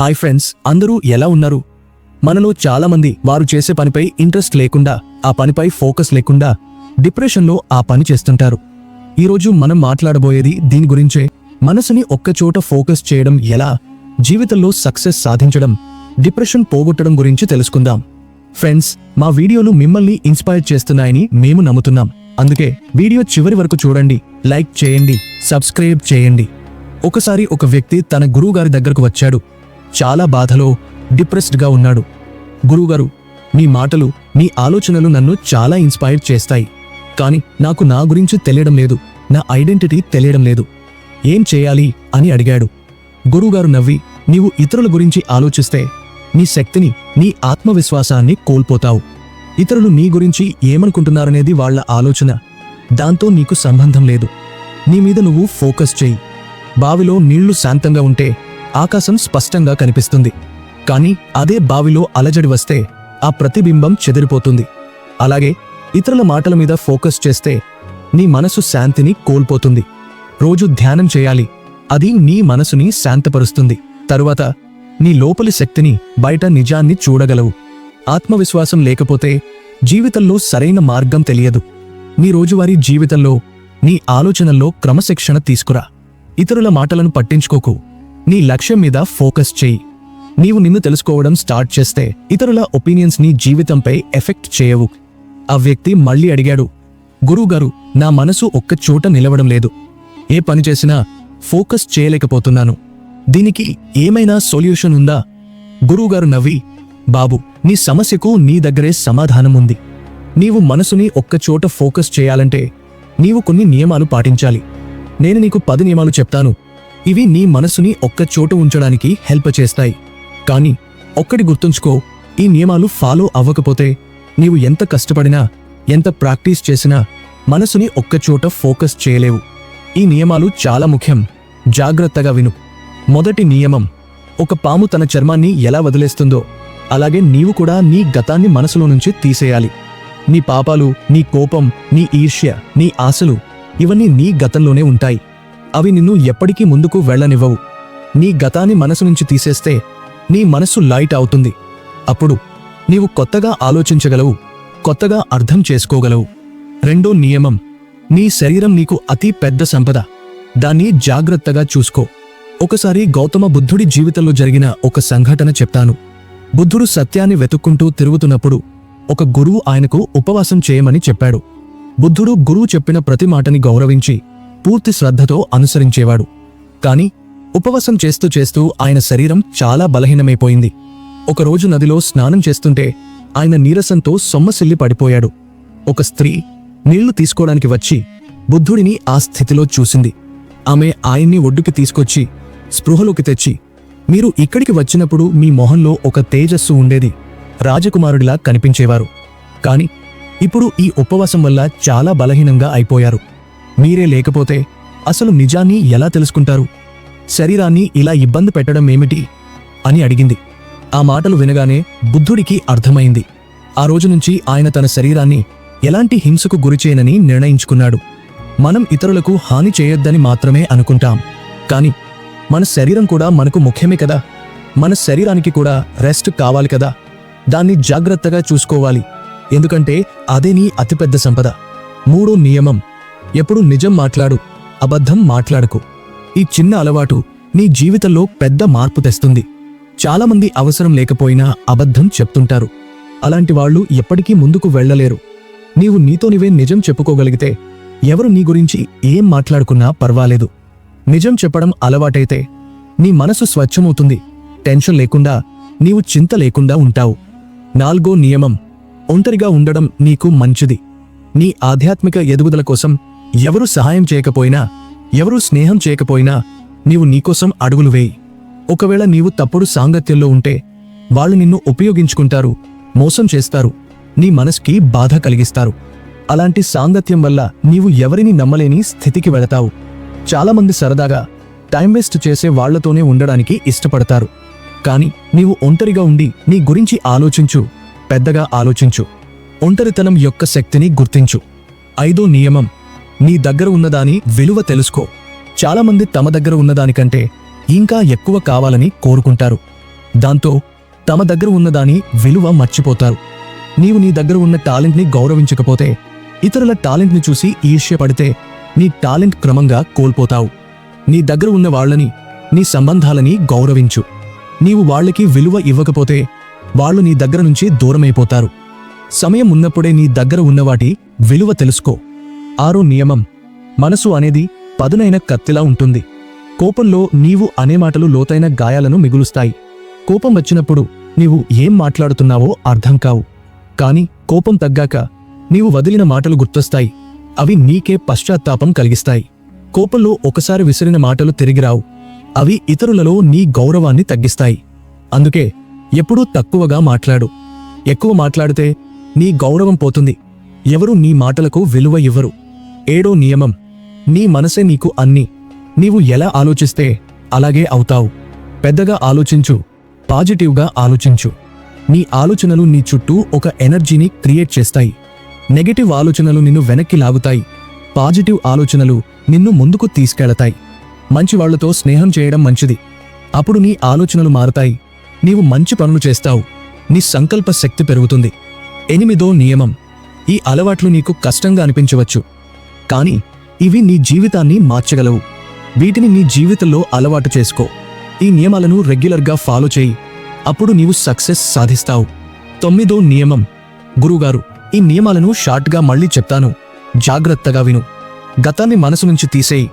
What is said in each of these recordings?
Hi friends అందరూ ఎలా ఉన్నారు? మనలో చాలామంది వారు చేసే పనిపై ఇంట్రెస్ట్ లేకుండా ఆ పనిపై ఫోకస్ లేకుండా డిప్రెషన్లో ఆ పని చేస్తుంటారు. ఈరోజు మనం మాట్లాడబోయేది దీని గురించే. మనసుని ఒక్కచోట ఫోకస్ చేయడం ఎలా? జీవితంలో సక్సెస్ సాధించడం డిప్రెషన్ పోగొట్టడం గురించి తెలుసుకుందాం. ఫ్రెండ్స్ మా వీడియోలు మిమ్మల్ని ఇన్స్పైర్ చేస్తున్నాయని మేము నమ్ముతున్నాం. అందుకే వీడియో చివరి వరకు చూడండి లైక్ చేయండి సబ్స్క్రైబ్ చేయండి. ఒకసారి ఒక వ్యక్తి తన గురువుగారి దగ్గరకు వచ్చాడు. చాలా బాధలో డిప్రెస్డ్గా ఉన్నాడు. గురువుగారు మీ మాటలు మీ ఆలోచనలు నన్ను చాలా ఇన్స్పైర్ చేస్తాయి. కానీ నాకు నా గురించి తెలియడం లేదు. నా ఐడెంటిటీ తెలియడం లేదు. ఏం చేయాలి అని అడిగాడు. గురువుగారు నవ్వి నీవు ఇతరుల గురించి ఆలోచిస్తే నీ శక్తిని నీ ఆత్మవిశ్వాసాన్ని కోల్పోతావు. ఇతరులు నీ గురించి ఏమనుకుంటున్నారనేది వాళ్ళ ఆలోచన. దాంతో నీకు సంబంధం లేదు. నీ మీద నువ్వు ఫోకస్ చేయి. బావిలో నీళ్ళు శాంతంగా ఉంటే ఆకాశం స్పష్టంగా కనిపిస్తుంది. కానీ అదే బావిలో అలజడి వస్తే ఆ ప్రతిబింబం చెదిరిపోతుంది. అలాగే ఇతరుల మాటల మీద ఫోకస్ చేస్తే నీ మనసు శాంతిని కోల్పోతుంది. రోజు ధ్యానం చేయాలి. అది నీ మనసుని శాంతపరుస్తుంది. తరువాత నీ లోపలి శక్తిని బయట నిజాన్ని చూడగలవు. ఆత్మవిశ్వాసం లేకపోతే జీవితంలో సరైన మార్గం తెలియదు. నీ రోజువారీ జీవితంలో నీ ఆలోచనల్లో క్రమశిక్షణ తీసుకురా. ఇతరుల మాటలను పట్టించుకోకు. నీ లక్ష్యం మీద ఫోకస్ చేయి. నీవు నిన్ను తెలుసుకోవడం స్టార్ట్ చేస్తే ఇతరుల ఒపీనియన్స్ నీ జీవితంపై ఎఫెక్ట్ చేయవు. ఆ వ్యక్తి మళ్ళీ అడిగాడు గురువుగారు నా మనసు ఒక్క చోట నిలవడం లేదు. ఏ పని చేసినా ఫోకస్ చేయలేకపోతున్నాను. దీనికి ఏమైనా సొల్యూషన్ ఉందా? గురువుగారు నవ్వి బాబు నీ సమస్యకు నీ దగ్గరే సమాధానం ఉంది. నీవు మనసుని ఒక్కచోట ఫోకస్ చేయాలంటే నీవు కొన్ని నియమాలు పాటించాలి. నేను నీకు పది నియమాలు చెప్తాను. ఇవి నీ మనసుని ఒక్క చోట ఉంచడానికి హెల్ప్ చేస్తాయి. కానీ ఒక్కటి గుర్తుంచుకో ఈ నియమాలు ఫాలో అవ్వకపోతే నీవు ఎంత కష్టపడినా ఎంత ప్రాక్టీస్ చేసినా మనసుని ఒక్కచోట ఫోకస్ చేయలేవు. ఈ నియమాలు చాలా ముఖ్యం. జాగ్రత్తగా విను. మొదటి నియమం ఒక పాము తన చర్మాన్ని ఎలా వదిలేస్తుందో అలాగే నీవు కూడా నీ గతాన్ని మనసులో నుంచి తీసేయాలి. నీ పాపాలు నీ కోపం నీ ఈర్ష్య నీ ఆశలు ఇవన్నీ నీ గతంలోనే ఉంటాయి. అవి నిన్ను ఎప్పటికీ ముందుకు వెళ్ళనివ్వవు. నీ గతాన్ని మనసు నుంచి తీసేస్తే నీ మనస్సు లైట్ అవుతుంది. అప్పుడు నీవు కొత్తగా ఆలోచించగలవు కొత్తగా అర్థం చేసుకోగలవు. రెండో నియమం నీ శరీరం నీకు అతి పెద్ద సంపద. దాన్ని జాగ్రత్తగా చూసుకో. ఒకసారి గౌతమ బుద్ధుడి జీవితంలో జరిగిన ఒక సంఘటన చెప్తాను. బుద్ధుడు సత్యాన్ని వెతుక్కుంటూ తిరుగుతున్నప్పుడు ఒక గురువు ఆయనకు ఉపవాసం చేయమని చెప్పాడు. బుద్ధుడు గురువు చెప్పిన ప్రతి మాటని గౌరవించి పూర్తి శ్రద్ధతో అనుసరించేవాడు. కాని ఉపవాసం చేస్తూ చేస్తూ ఆయన శరీరం చాలా బలహీనమైపోయింది. ఒకరోజు నదిలో స్నానం చేస్తుంటే ఆయన నీరసంతో సొమ్మసిల్లి పడిపోయాడు. ఒక స్త్రీ నీళ్ళు తీసుకోవడానికి వచ్చి బుద్ధుడిని ఆ స్థితిలో చూసింది. ఆమె ఆయన్ని ఒడ్డుకి తీసుకొచ్చి స్పృహలోకి తెచ్చి మీరు ఇక్కడికి వచ్చినప్పుడు మీ మొహంలో ఒక తేజస్సు ఉండేది. రాజకుమారుడిలా కనిపించేవారు. కాని ఇప్పుడు ఈ ఉపవాసం వల్ల చాలా బలహీనంగా అయిపోయారు. మీరే లేకపోతే అసలు నిజాన్ని ఎలా తెలుసుకుంటారు? శరీరాన్ని ఇలా ఇబ్బంది పెట్టడం ఏమిటి? అని అడిగింది. ఆ మాటలు వినగానే బుద్ధుడికి అర్థమైంది. ఆ రోజు నుంచి ఆయన తన శరీరాన్ని ఎలాంటి హింసకు గురిచేయనని నిర్ణయించుకున్నాడు. మనం ఇతరులకు హాని చేయొద్దని మాత్రమే అనుకుంటాం. కాని మన శరీరం కూడా మనకు ముఖ్యమే కదా? మన శరీరానికి కూడా రెస్ట్ కావాలి కదా? దాన్ని జాగ్రత్తగా చూసుకోవాలి. ఎందుకంటే అదే నీ అతిపెద్ద సంపద. మూడో నియమం. ఎప్పుడు నిజం మాట్లాడు అబద్ధం మాట్లాడకు. ఈ చిన్న అలవాటు నీ జీవితంలో పెద్ద మార్పు తెస్తుంది. చాలామంది అవసరం లేకపోయినా అబద్ధం చెప్తుంటారు. అలాంటి వాళ్ళు ఎప్పటికీ ముందుకు వెళ్ళలేరు. నీవు నీతో నీవే నిజం చెప్పుకోగలిగితే ఎవరు నీ గురించి ఏం మాట్లాడుకున్నా పర్వాలేదు. నిజం చెప్పడం అలవాటైతే నీ మనసు స్వచ్ఛమవుతుంది. టెన్షన్ లేకుండా నీవు చింత లేకుండా ఉంటావు. నాల్గో నియమం ఒంటరిగా ఉండడం నీకు మంచిది. నీ ఆధ్యాత్మిక ఎదుగుదల కోసం ఎవరు సహాయం చేయకపోయినా ఎవరు స్నేహం చేయకపోయినా నీవు నీకోసం అడుగులు వేయి. ఒకవేళ నీవు తప్పుడు సాంగత్యంలో ఉంటే వాళ్ళు నిన్ను ఉపయోగించుకుంటారు మోసం చేస్తారు నీ మనసుకి బాధ కలిగిస్తారు. అలాంటి సాంగత్యం వల్ల నీవు ఎవరిని నమ్మలేని స్థితికి వెళతావు. చాలామంది సరదాగా టైం వేస్ట్ చేసే వాళ్ళతోనే ఉండడానికి ఇష్టపడతారు. కాని నీవు ఒంటరిగా ఉండి నీ గురించి ఆలోచించు పెద్దగా ఆలోచించు. ఒంటరితనం యొక్క శక్తిని గుర్తించు. ఐదో నియమం నీ దగ్గర ఉన్నదాని విలువ తెలుసుకో. చాలామంది తమ దగ్గర ఉన్నదానికంటే ఇంకా ఎక్కువ కావాలని కోరుకుంటారు. దాంతో తమ దగ్గర ఉన్నదాని విలువ మర్చిపోతారు. నీవు నీ దగ్గర ఉన్న టాలెంట్ని గౌరవించకపోతే ఇతరుల టాలెంట్ని చూసి ఈర్ష్యపడితే నీ టాలెంట్ క్రమంగా కోల్పోతావు. నీ దగ్గర ఉన్న వాళ్ళని నీ సంబంధాలని గౌరవించు. నీవు వాళ్ళకి విలువ ఇవ్వకపోతే వాళ్ళు నీ దగ్గర నుంచి దూరమైపోతారు. సమయం ఉన్నప్పుడే నీ దగ్గర ఉన్నవాటి విలువ తెలుసుకో. ఆరో నియమం. మనసు అనేది పదునైన కత్తిలా ఉంటుంది. కోపంలో నీవు అనే మాటలు లోతైన గాయాలను మిగులుస్తాయి. కోపం వచ్చినప్పుడు నీవు ఏం మాట్లాడుతున్నావో అర్థం కావు. కాని కోపం తగ్గాక నీవు వదిలిన మాటలు గుర్తొస్తాయి. అవి నీకే పశ్చాత్తాపం కలిగిస్తాయి. కోపంలో ఒకసారి విసిరిన మాటలు తిరిగిరావు అవి ఇతరులలో నీ గౌరవాన్ని తగ్గిస్తాయి. అందుకే ఎప్పుడూ తక్కువగా మాట్లాడు. ఎక్కువ మాట్లాడితే నీ గౌరవం పోతుంది. ఎవరు నీ మాటలకు విలువ ఇవ్వరు. ఏడో నియమం. నీ మనసే నీకు అన్ని. నీవు ఎలా ఆలోచిస్తే అలాగే అవుతావు. పెద్దగా ఆలోచించు. పాజిటివ్గా ఆలోచించు. నీ ఆలోచనలు నీ చుట్టూ ఒక ఎనర్జీని క్రియేట్ చేస్తాయి. నెగటివ్ ఆలోచనలు నిన్ను వెనక్కి లాగుతాయి. పాజిటివ్ ఆలోచనలు నిన్ను ముందుకు తీసుకెళతాయి. మంచివాళ్ళతో స్నేహం చేయడం మంచిది. అప్పుడు నీ ఆలోచనలు మారతాయి. నీవు మంచి పనులు చేస్తావు. నీ సంకల్ప శక్తి పెరుగుతుంది. ఎనిమిదో నియమం. ఈ అలవాట్లు నీకు కష్టంగా అనిపించవచ్చు. కానీ ఇవి నీ జీవితాన్ని మార్చగలవు. వీటిని నీ జీవితంలో అలవాటు చేసుకో. ఈ నియమాలను రెగ్యులర్గా ఫాలో చేయి. అప్పుడు నీవు సక్సెస్ సాధిస్తావు. తొమ్మిదో నియమం. గురుగారు ఈ నియమాలను షార్ట్గా మళ్ళీ చెప్తాను. జాగ్రత్తగా విను. గతాన్ని మనసు నుంచి తీసేయి.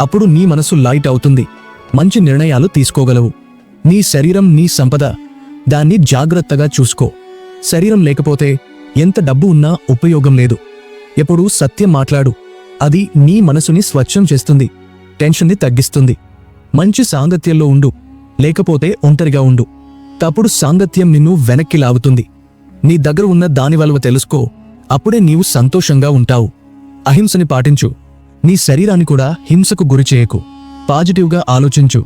అప్పుడు నీ మనసు లైట్ అవుతుంది. మంచి నిర్ణయాలు తీసుకోగలవు. నీ శరీరం నీ సంపద దాన్ని జాగ్రత్తగా చూసుకో. శరీరం లేకపోతే ఎంత డబ్బు ఉన్నా ఉపయోగం లేదు. ఎప్పుడూ సత్యం మాట్లాడు. అది నీ మనసుని స్వచ్ఛం చేస్తుంది టెన్షన్ని తగ్గిస్తుంది. మంచి సాంగత్యంలో ఉండు లేకపోతే ఒంటరిగా ఉండు. తప్పుడు సాంగత్యం నిన్ను వెనక్కి లాగుతుంది. నీ దగ్గర ఉన్న దానివల్ల తెలుసుకో అప్పుడే నీవు సంతోషంగా ఉంటావు. అహింసని పాటించు నీ శరీరాన్ని కూడా హింసకు గురి చేయకు. పాజిటివ్గా ఆలోచించు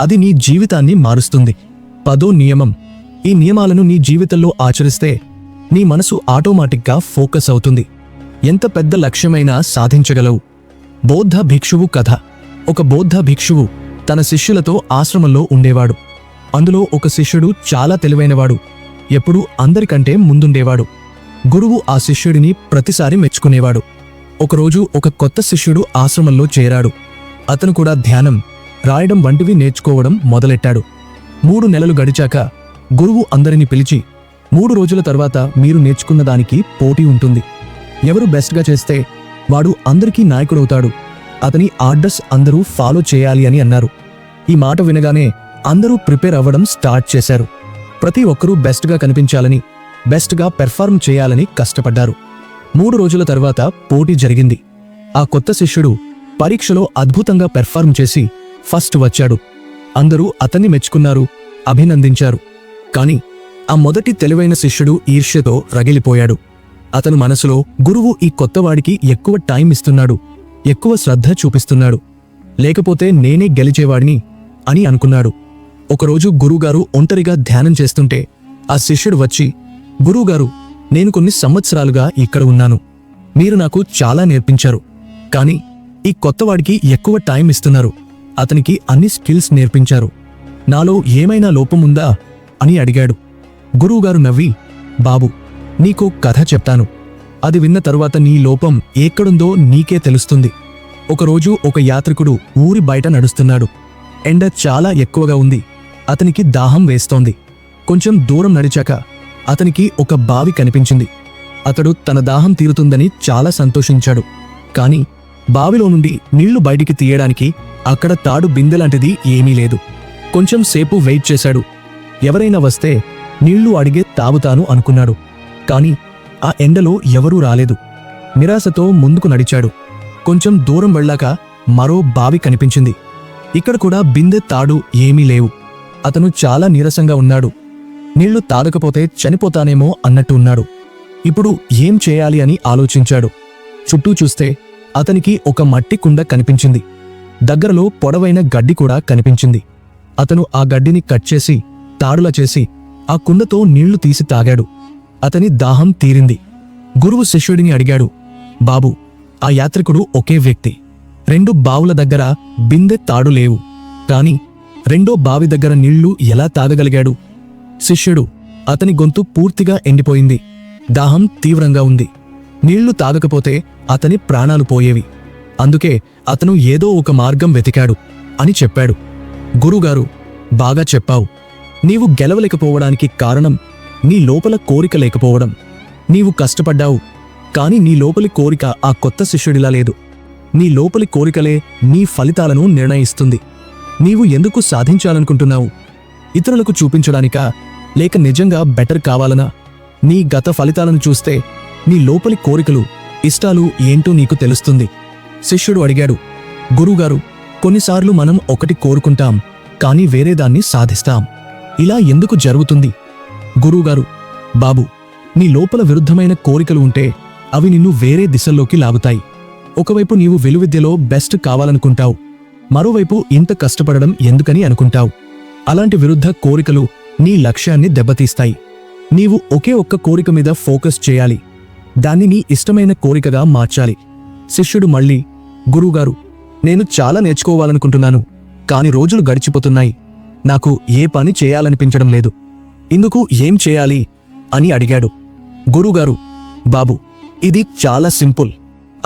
అది నీ జీవితాన్ని మారుస్తుంది. పదో నియమం ఈ నియమాలను నీ జీవితంలో ఆచరిస్తే నీ మనసు ఆటోమేటిక్గా ఫోకస్ అవుతుంది. ఎంత పెద్ద లక్ష్యమైనా సాధించగలవు. బౌద్ధ భిక్షువు కథ. ఒక బౌద్ధ భిక్షువు తన శిష్యులతో ఆశ్రమంలో ఉండేవాడు. అందులో ఒక శిష్యుడు చాలా తెలివైనవాడు. ఎప్పుడూ అందరికంటే ముందుండేవాడు. గురువు ఆ శిష్యుడిని ప్రతిసారి మెచ్చుకునేవాడు. ఒకరోజు ఒక కొత్త శిష్యుడు ఆశ్రమంలో చేరాడు. అతను కూడా ధ్యానం రాయడం వంటివి నేర్చుకోవడం మొదలెట్టాడు. మూడు నెలలు గడిచాక గురువు అందరిని పిలిచి మూడు రోజుల తర్వాత మీరు నేర్చుకున్న దానికి పోటీ ఉంటుంది. ఎవరు బెస్ట్గా చేస్తే వాడు అందరికీ నాయకుడవుతాడు. అతని ఆర్డర్స్ అందరూ ఫాలో చేయాలి అని అన్నారు. ఈ మాట వినగానే అందరూ ప్రిపేర్ అవ్వడం స్టార్ట్ చేశారు. ప్రతి ఒక్కరూ బెస్ట్గా కనిపించాలని బెస్ట్గా పెర్ఫార్మ్ చేయాలని కష్టపడ్డారు. మూడు రోజుల తర్వాత పోటీ జరిగింది. ఆ కొత్త శిష్యుడు పరీక్షలో అద్భుతంగా పెర్ఫార్మ్ చేసి ఫస్ట్ వచ్చాడు. అందరూ అతన్ని మెచ్చుకున్నారు అభినందించారు. కాని ఆ మొదటి తెలివైన శిష్యుడు ఈర్ష్యతో రగిలిపోయాడు. అతను మనసులో గురువు ఈ కొత్తవాడికి ఎక్కువ టైం ఇస్తున్నాడు ఎక్కువ శ్రద్ధ చూపిస్తున్నాడు లేకపోతే నేనే గెలిచేవాడిని అని అనుకున్నాడు. ఒకరోజు గురువుగారు ఒంటరిగా ధ్యానం చేస్తుంటే ఆ శిష్యుడు వచ్చి గురువుగారు నేను కొన్ని సంవత్సరాలుగా ఇక్కడ ఉన్నాను. మీరు నాకు చాలా నేర్పించారు కానీ ఈ కొత్తవాడికి ఎక్కువ టైం ఇస్తున్నారు. అతనికి అన్ని స్కిల్స్ నేర్పించారు. నాలో ఏమైనా లోపం ఉందా? అని అడిగాడు. గురువుగారు నవ్వి బాబు నీకో కథ చెప్తాను. అది విన్న తరువాత నీ లోపం ఎక్కడుందో నీకే తెలుస్తుంది. ఒకరోజు ఒక యాత్రికుడు ఊరి బయట నడుస్తున్నాడు. ఎండ చాలా ఎక్కువగా ఉంది. అతనికి దాహం వేస్తోంది. కొంచెం దూరం నడిచాక అతనికి ఒక బావి కనిపించింది. అతడు తన దాహం తీరుతుందని చాలా సంతోషించాడు. కాని బావిలో నుండి నీళ్ళు బయటికి తీయడానికి అక్కడ తాడు బిందెలాంటిది ఏమీ లేదు. కొంచెం సేపు వెయిట్ చేశాడు. ఎవరైనా వస్తే నీళ్ళు అడిగే తాగుతాను అనుకున్నాడు. కాని ఆ ఎండలో ఎవరూ రాలేదు. నిరాశతో ముందుకు నడిచాడు. కొంచెం దూరం వెళ్ళాక మరో బావి కనిపించింది. ఇక్కడ కూడా బిందె తాడు ఏమీ లేవు. అతను చాలా నీరసంగా ఉన్నాడు. నీళ్ళు తాగకపోతే చనిపోతానేమో అన్నట్టు ఉన్నాడు. ఇప్పుడు ఏం చేయాలి అని ఆలోచించాడు. చుట్టూ చూస్తే అతనికి ఒక మట్టి కుండ కనిపించింది. దగ్గరలో పొడవైన గడ్డి కూడా కనిపించింది. అతను ఆ గడ్డిని కట్ చేసి తాడులా చేసి ఆ కుండతో నీళ్ళు తీసి తాగాడు. అతని దాహం తీరింది. గురువు శిష్యుడిని అడిగాడు బాబు ఆ యాత్రికుడు ఒకే వ్యక్తి. రెండు బావుల దగ్గర బిందె తాడు లేవు. కాని రెండో బావి దగ్గర నీళ్ళు ఎలా తాగగలిగాడు? శిష్యుడు అతని గొంతు పూర్తిగా ఎండిపోయింది. దాహం తీవ్రంగా ఉంది. నీళ్ళు తాగకపోతే అతని ప్రాణాలు పోయేవి. అందుకే అతను ఏదో ఒక మార్గం వెతికాడు అని చెప్పాడు. గురుగారు బాగా చెప్పావు. నీవు గెలవలేకపోవడానికి కారణం నీ లోపల కోరిక లేకపోవడం. నీవు కష్టపడ్డావు కాని నీ లోపలి కోరిక ఆ కొత్త శిష్యుడిలా లేదు. నీ లోపలి కోరికలే నీ ఫలితాలను నిర్ణయిస్తుంది. నీవు ఎందుకు సాధించాలనుకుంటున్నావు? ఇతరులకు చూపించడానికా లేక నిజంగా బెటర్ కావాలనా? నీ గత ఫలితాలను చూస్తే నీ లోపలి కోరికలు ఇష్టాలు ఏంటో నీకు తెలుస్తుంది. శిష్యుడు అడిగాడు గురుగారు కొన్నిసార్లు మనం ఒకటి కోరుకుంటాం కానీ వేరేదాన్ని సాధిస్తాం. ఇలా ఎందుకు జరుగుతుంది? గురువుగారు బాబు నీ లోపల విరుద్ధమైన కోరికలు ఉంటే అవి నిన్ను వేరే దిశల్లోకి లాగుతాయి. ఒకవైపు నీవు వెలువిద్యలో బెస్ట్ కావాలనుకుంటావు మరోవైపు ఇంత కష్టపడడం ఎందుకని అనుకుంటావు? అలాంటి విరుద్ధ కోరికలు నీ లక్ష్యాన్ని దెబ్బతీస్తాయి. నీవు ఒకే ఒక్క కోరిక మీద ఫోకస్ చేయాలి. దాన్ని నీ ఇష్టమైన కోరికగా మార్చాలి. శిష్యుడు మళ్ళీ గురువుగారు నేను చాలా నేర్చుకోవాలనుకుంటున్నాను కాని రోజులు గడిచిపోతున్నాయి. నాకు ఏ పని చేయాలనిపించడం లేదు. ఇందుకు ఏం చేయాలి? అని అడిగాడు. గురుగారు బాబు ఇది చాలా సింపుల్.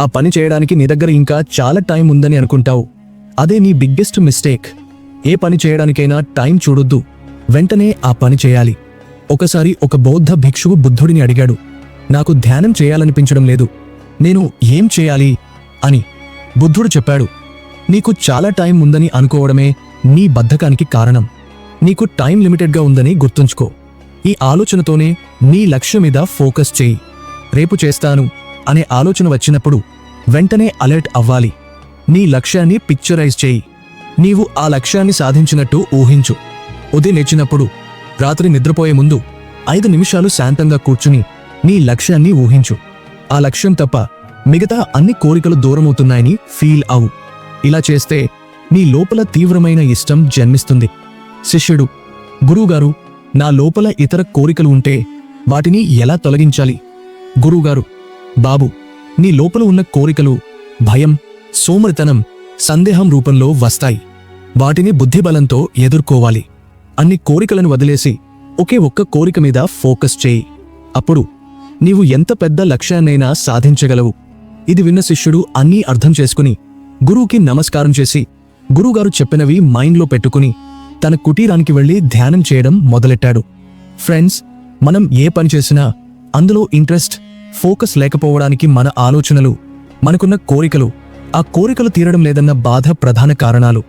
ఆ పని చేయడానికి నీ దగ్గర ఇంకా చాలా టైం ఉందని అనుకుంటావు. అదే నీ బిగ్గెస్ట్ మిస్టేక్. ఏ పని చేయడానికైనా టైం చూడొద్దు. వెంటనే ఆ పని చేయాలి. ఒకసారి ఒక బౌద్ధ భిక్షువు బుద్ధుడిని అడిగాడు. నాకు ధ్యానం చేయాలనిపించడం లేదు. నేను ఏం చేయాలి? అని బుద్ధుడు చెప్పాడు. నీకు చాలా టైం ఉందని అనుకోవడమే నీ బద్ధకానికి కారణం. నీకు టైం లిమిటెడ్గా ఉందని గుర్తుంచుకో. ఈ ఆలోచనతోనే నీ లక్ష్యం మీద ఫోకస్ చేయి. రేపు చేస్తాను అనే ఆలోచన వచ్చినప్పుడు వెంటనే అలర్ట్ అవ్వాలి. నీ లక్ష్యాన్ని పిక్చరైజ్ చేయి. నీవు ఆ లక్ష్యాన్ని సాధించినట్టు ఊహించు. ఉదయం లేచినప్పుడు రాత్రి నిద్రపోయే ముందు ఐదు నిమిషాలు శాంతంగా కూర్చుని నీ లక్ష్యాన్ని ఊహించు. ఆ లక్ష్యం తప్ప మిగతా అన్ని కోరికలు దూరమవుతున్నాయని ఫీల్ అవు. ఇలా చేస్తే నీ లోపల తీవ్రమైన ఇష్టం జన్మిస్తుంది. శిష్యుడు గురువుగారు నా లోపల ఇతర కోరికలు ఉంటే వాటిని ఎలా తొలగించాలి? గురువుగారు బాబు నీ లోపల ఉన్న కోరికలు భయం సోమరితనం సందేహం రూపంలో వస్తాయి. వాటిని బుద్ధిబలంతో ఎదుర్కోవాలి. అన్ని కోరికలను వదిలేసి ఒకే ఒక్క కోరిక మీద ఫోకస్ చేయి. అప్పుడు నీవు ఎంత పెద్ద లక్ష్యాన్నైనా సాధించగలవు. ఇది విన్న శిష్యుడు అన్నీ అర్థం చేసుకుని గురువుకి నమస్కారం చేసి గురువుగారు చెప్పినవి మైండ్లో పెట్టుకుని తన కుటీరానికి వెళ్ళి ధ్యానం చేయడం మొదలెట్టాడు. ఫ్రెండ్స్ మనం ఏ పని చేసినా అందులో ఇంట్రెస్ట్ ఫోకస్ లేకపోవడానికి మన ఆలోచనలు మనకున్న కోరికలు ఆ కోరికలు తీరడం లేదన్న బాధ ప్రధాన కారణాలు.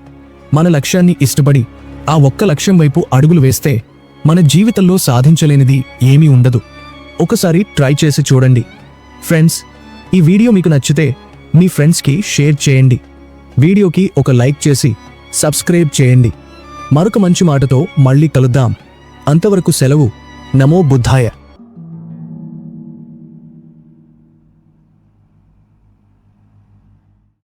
మన లక్ష్యాన్ని ఇష్టపడి ఆ ఒక్క లక్ష్యం వైపు అడుగులు వేస్తే మన జీవితంలో సాధించలేనిది ఏమీ ఉండదు. ఒకసారి ట్రై చేసి చూడండి. ఫ్రెండ్స్ ఈ వీడియో మీకు నచ్చితే మీ ఫ్రెండ్స్కి షేర్ చేయండి. వీడియోకి ఒక లైక్ చేసి సబ్స్క్రైబ్ చేయండి. మరొక మంచి మాటతో మళ్ళీ కలుద్దాం. అంతవరకు సెలవు. నమో బుద్ధాయ.